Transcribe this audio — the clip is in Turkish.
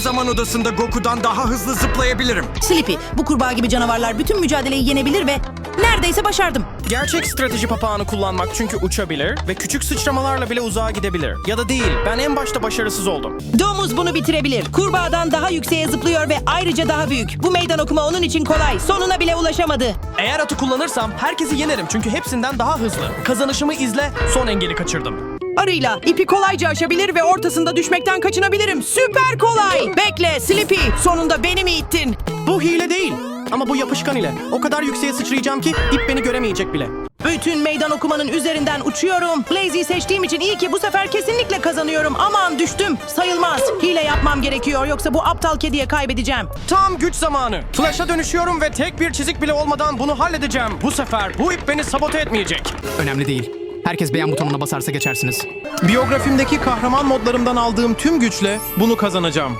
zaman odasında Goku'dan daha hızlı zıplayabilirim. Sleepy, bu kurbağa gibi canavarlar bütün mücadeleyi yenebilir ve neredeyse başardım. Gerçek strateji papağanı kullanmak çünkü uçabilir ve küçük sıçramalarla bile uzağa gidebilir. Ya da değil, ben en başta başarısız oldum. Domuz bunu bitirebilir. Kurbağadan daha yükseğe zıplıyor ve ayrıca daha büyük. Bu meydan okuma onun için kolay. Sonuna bile ulaşamadı. Eğer atı kullanırsam herkesi yenerim çünkü hepsinden daha hızlı. Kazanışımı izle, son engeli kaçırdım. Arıyla ipi kolayca aşabilir ve ortasında düşmekten kaçınabilirim. Süper kolay. Bekle Sleepy. Sonunda beni mi ittin? Bu hile değil. Ama bu yapışkan ile. O kadar yükseğe sıçrayacağım ki ip beni göremeyecek bile. Bütün meydan okumanın üzerinden uçuyorum. Lazy seçtiğim için iyi ki bu sefer kesinlikle kazanıyorum. Aman düştüm. Sayılmaz. Hile yapmam gerekiyor yoksa bu aptal kediye kaybedeceğim. Tam güç zamanı. Flash'a dönüşüyorum ve tek bir çizik bile olmadan bunu halledeceğim. Bu sefer bu ip beni sabote etmeyecek. Önemli değil. Herkes beğen butonuna basarsa geçersiniz. Biyografimdeki kahraman modlarımdan aldığım tüm güçle bunu kazanacağım.